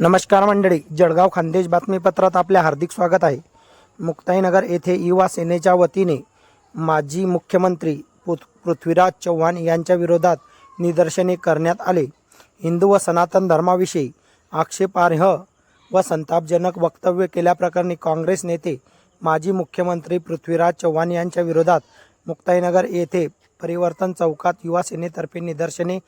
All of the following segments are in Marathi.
नमस्कार मंडळी जळगाव खानदेश बातमीपत्रात आपले हार्दिक स्वागत आहे. मुक्ताईनगर येथे युवा सेनेच्या वतीने माजी मुख्यमंत्री पृथ्वीराज चव्हाण यांच्या विरोधात निदर्शने करण्यात आले. हिंदू व सनातन धर्माविषयी आक्षेपार्ह व संतापजनक वक्तव्य केल्याप्रकरणी काँग्रेस नेते माजी मुख्यमंत्री पृथ्वीराज चव्हाण यांच्या विरोधात मुक्ताईनगर येथे परिवर्तन चौकात युवा सेनेतर्फे निदर्शने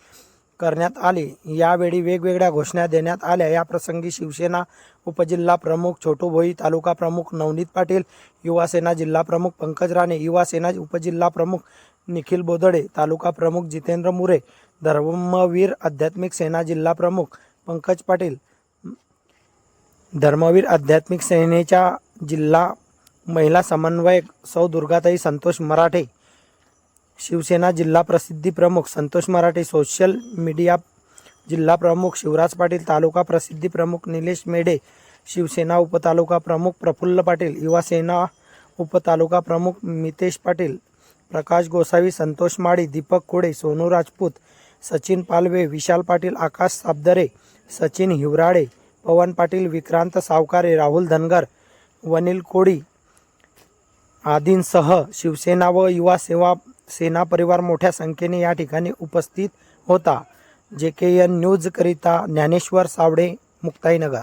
करण्यात आले. यावेळी वेगवेगळ्या घोषणा देण्यात आल्या. या प्रसंगी शिवसेना उपजिल्हा प्रमुख छोटू भोई तालुका प्रमुख नवनीत पाटील युवासेना जिल्हा प्रमुख पंकज राणे युवासेना उपजिल्हा प्रमुख निखिल बोदडे तालुका प्रमुख जितेंद्र मुरे धर्मवीर आध्यात्मिक सेना जिल्हा प्रमुख पंकज पाटील धर्मवीर आध्यात्मिक सेनेच्या जिल्हा महिला समन्वयक सौ दुर्गाताई संतोष मराठे शिवसेना जिल्हा प्रसिद्धी प्रमुख संतोष मराठे सोशल मीडिया जिल्हा प्रमुख शिवराज पाटील तालुका प्रसिद्धी प्रमुख निलेश मेढे शिवसेना उपतालुका प्रमुख प्रफुल्ल पाटील युवासेना उपतालुका प्रमुख मितेश पाटील प्रकाश गोसावी संतोष माळी दीपक कोडे सोनू राजपूत सचिन पालवे विशाल पाटील आकाश साबदरे सचिन हिवराळे पवन पाटील विक्रांत सावकारे राहुल धनगर वनिल कोळी आदींसह शिवसेना व युवा सेवा सेना परिवार मोठ्या संख्येने या ठिकाणी उपस्थित होता. जे के एन न्यूजकरिता ज्ञानेश्वर सावडे मुक्ताईनगर.